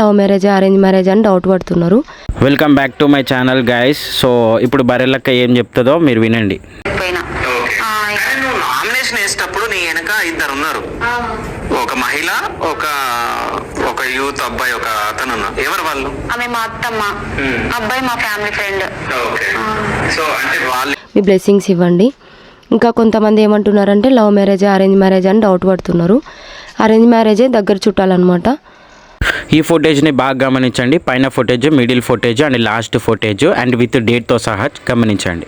Love marriage arrange marriage అని doubt పడుతున్నారు. Welcome back to my channel guys so ఇప్పుడు బర్రెలక్క ఏం చెప్తుందో మీరు వినండి. నామినేషన్ వేసేటప్పుడు నీ వెనక ఇద్దరు ఉన్నారు. ఒక మహిళ ఒక ఒక యూత్ అబ్బాయి ఒక అతను ఎవరు వాళ్ళు? ఆమె మా అత్తమ్మ. Hmm. అబ్బాయి మా ఫ్యామిలీ ఫ్రెండ్ ఓకే. సో అంటే వాళ్ళు మీ బ్లెస్సింగ్స్ ఇవ్వండి. ఇంకా కొంతమంది ఏమంటున్నారంటే లవ్ మ్యారేజ్ అరేంజ్ మ్యారేజ్ అని డౌట్ పడుతున్నారు. అరేంజ్ మ్యారేజే దగ్గర చుట్టాలన్నమాట. ఈ ఫుటేజ్ని బాగా గమనించండి. పైన footage middle footage and last footage and with డేట్తో సహా గమనించండి.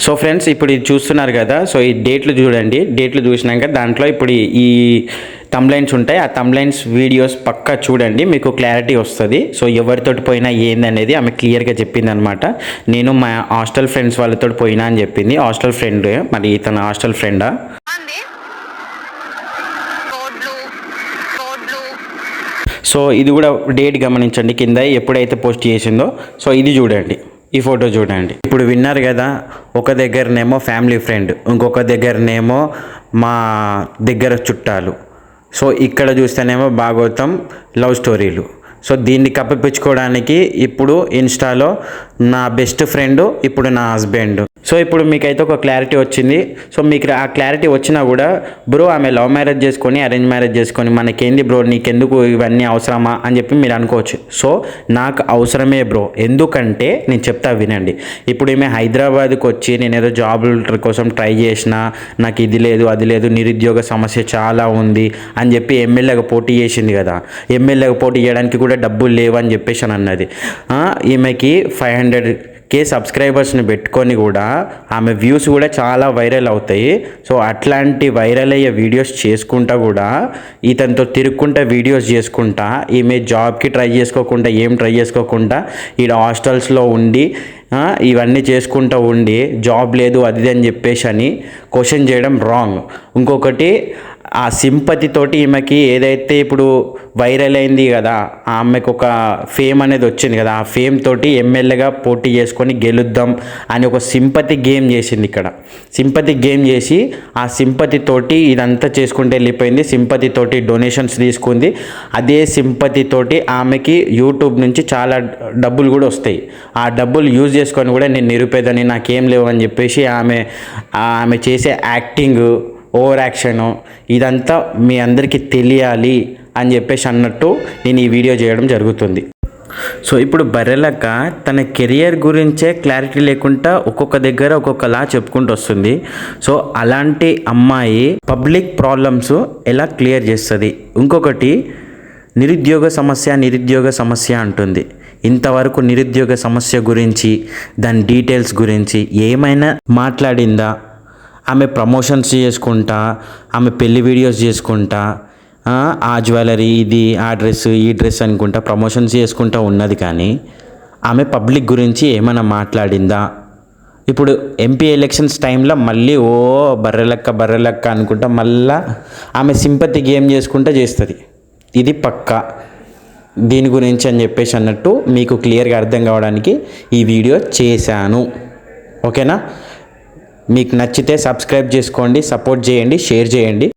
సో ఫ్రెండ్స్ ఇప్పుడు ఇది చూస్తున్నారు కదా సో ఈ డేట్లు చూడండి. డేట్లు చూసినాక దాంట్లో ఇప్పుడు ఈ- ఈ తమ్లైన్స్ ఉంటాయి. ఆ తమ్లైన్స్ వీడియోస్ పక్కా చూడండి. మీకు క్లారిటీ వస్తుంది. సో ఎవరితోటి పోయినా ఏందనేది ఆమె క్లియర్గా చెప్పింది అనమాట నేను మా హాస్టల్ ఫ్రెండ్స్ వాళ్ళతో పోయినా అని చెప్పింది. హాస్టల్ ఫ్రెండ్ మరి తన హాస్టల్ ఫ్రెండా సో ఇది కూడా డేట్ గమనించండి కింద ఎప్పుడైతే పోస్ట్ చేసిందో. సో ఇది చూడండి. ఈ ఫోటో చూడండి. ఇప్పుడు విన్నారు కదా ఒక దగ్గరనేమో ఫ్యామిలీ ఫ్రెండ్ ఇంకొక దగ్గరనేమో మా దగ్గర చుట్టాలు. సో ఇక్కడ చూస్తేనేమో భాగవతం లవ్ స్టోరీలు సో దీన్ని కప్పిపించుకోవడానికి ఇప్పుడు ఇన్స్టాలో నా బెస్ట్ ఫ్రెండ్ ఇప్పుడు నా హస్బెండ్ సో ఇప్పుడు మీకైతే ఒక క్లారిటీ వచ్చింది. సో మీకు ఆ క్లారిటీ వచ్చినా కూడా బ్రో ఆమె లవ్ మ్యారేజ్ చేసుకొని అరేంజ్ మ్యారేజ్ చేసుకొని మనకేంది బ్రో? నీకెందుకు ఇవన్నీ అవసరమా? అని చెప్పి మీరు అనుకోవచ్చు. సో నాకు అవసరమే బ్రో. ఎందుకంటే నేను చెప్తా వినండి. ఇప్పుడు ఈమె హైదరాబాద్కి వచ్చి నేను ఏదో జాబుల కోసం ట్రై చేసిన నాకు ఇది లేదు అది లేదు నిరుద్యోగ సమస్య చాలా ఉంది అని చెప్పి ఎమ్మెల్యేగా పోటీ చేసింది కదా. ఎమ్మెల్యేగా పోటీ చేయడానికి కూడా డబ్బులు లేవు అని చెప్పేసి అని అన్నది. ఈమెకి ఫైవ్ హండ్రెడ్ కే సబ్స్క్రైబర్స్ని పెట్టుకొని కూడా ఆమె వ్యూస్ కూడా చాలా వైరల్ అవుతాయి. సో అట్లాంటి వైరల్ అయ్యే వీడియోస్ చేసుకుంటా కూడా ఇతనితో తిరుక్కుంటా వీడియోస్ చేసుకుంటా ఈమె జాబ్కి ట్రై చేసుకోకుండా ఏం ట్రై చేసుకోకుండా ఈడ హాస్టల్స్లో ఉండి ఇవన్నీ చేసుకుంటూ ఉండి జాబ్ లేదు అది ఇది అని చెప్పేసి అని క్వశ్చన్ చేయడం రాంగ్. ఇంకొకటి ఆ సింపతి తోటి ఈమెకి ఏదైతే ఇప్పుడు వైరల్ అయింది కదా ఆమెకు ఒక ఫేమ్ అనేది వచ్చింది కదా ఆ ఫేమ్ తోటి ఎమ్మెల్యేగా పోటీ చేసుకొని గెలుద్దాం అని ఒక సింపతి గేమ్ చేసింది ఇక్కడ. సింపతి గేమ్ చేసి ఆ సింపతి తోటి ఇదంతా చేసుకుంటే వెళ్ళిపోయింది. సింపతి తోటి డొనేషన్స్ తీసుకుంది. అదే సింపతి తోటి ఆమెకి యూట్యూబ్ నుంచి చాలా డబ్బులు కూడా వస్తాయి. ఆ డబ్బులు యూజ్ చేసుకొని కూడా నేను నిరుపేదని నాకేం లేవు అని చెప్పేసి ఆమె ఆమె చేసే యాక్టింగ్ ఓవర్ యాక్షను ఇదంతా మీ అందరికీ తెలియాలి అని చెప్పేసి అన్నట్టు నేను ఈ వీడియో చేయడం జరుగుతుంది. సో ఇప్పుడు బర్రెలక్క తన కెరియర్ గురించే క్లారిటీ లేకుండా ఒక్కొక్క దగ్గర ఒక్కొక్కలా చెప్పుకుంటూ వస్తుంది. సో అలాంటి అమ్మాయి పబ్లిక్ ప్రాబ్లమ్స్ ఎలా క్లియర్ చేస్తుంది? ఇంకొకటి నిరుద్యోగ సమస్య నిరుద్యోగ సమస్య అంటుంది. ఇంతవరకు నిరుద్యోగ సమస్య గురించి దాని డీటెయిల్స్ గురించి ఏమైనా మాట్లాడిందా? ఆమె ప్రమోషన్స్ చేసుకుంటా ఆమె పెళ్ళి వీడియోస్ చేసుకుంటా ఆ, జ్యువెలరీ ఇది ఆ డ్రెస్ ఈ డ్రెస్ అనుకుంటా ప్రమోషన్స్ చేసుకుంటా ఉన్నది కానీ ఆమె పబ్లిక్ గురించి ఏమైనా మాట్లాడిందా? ఇప్పుడు ఎంపీ ఎలక్షన్స్ టైంలో మళ్ళీ ఓ బర్రెలక్క బర్రెలక్క అనుకుంటా మళ్ళా ఆమె సింపతి గేమ్ చేసుకుంటా చేస్తుంది. ఇది పక్కా. దీని గురించి అని చెప్పేసి అన్నట్టు మీకు క్లియర్గా అర్థం కావడానికి ఈ వీడియో చేశాను. ఓకేనా? మీకు నచ్చితే సబ్స్క్రైబ్ చేసుకోండి సపోర్ట్ చేయండి షేర్ చేయండి.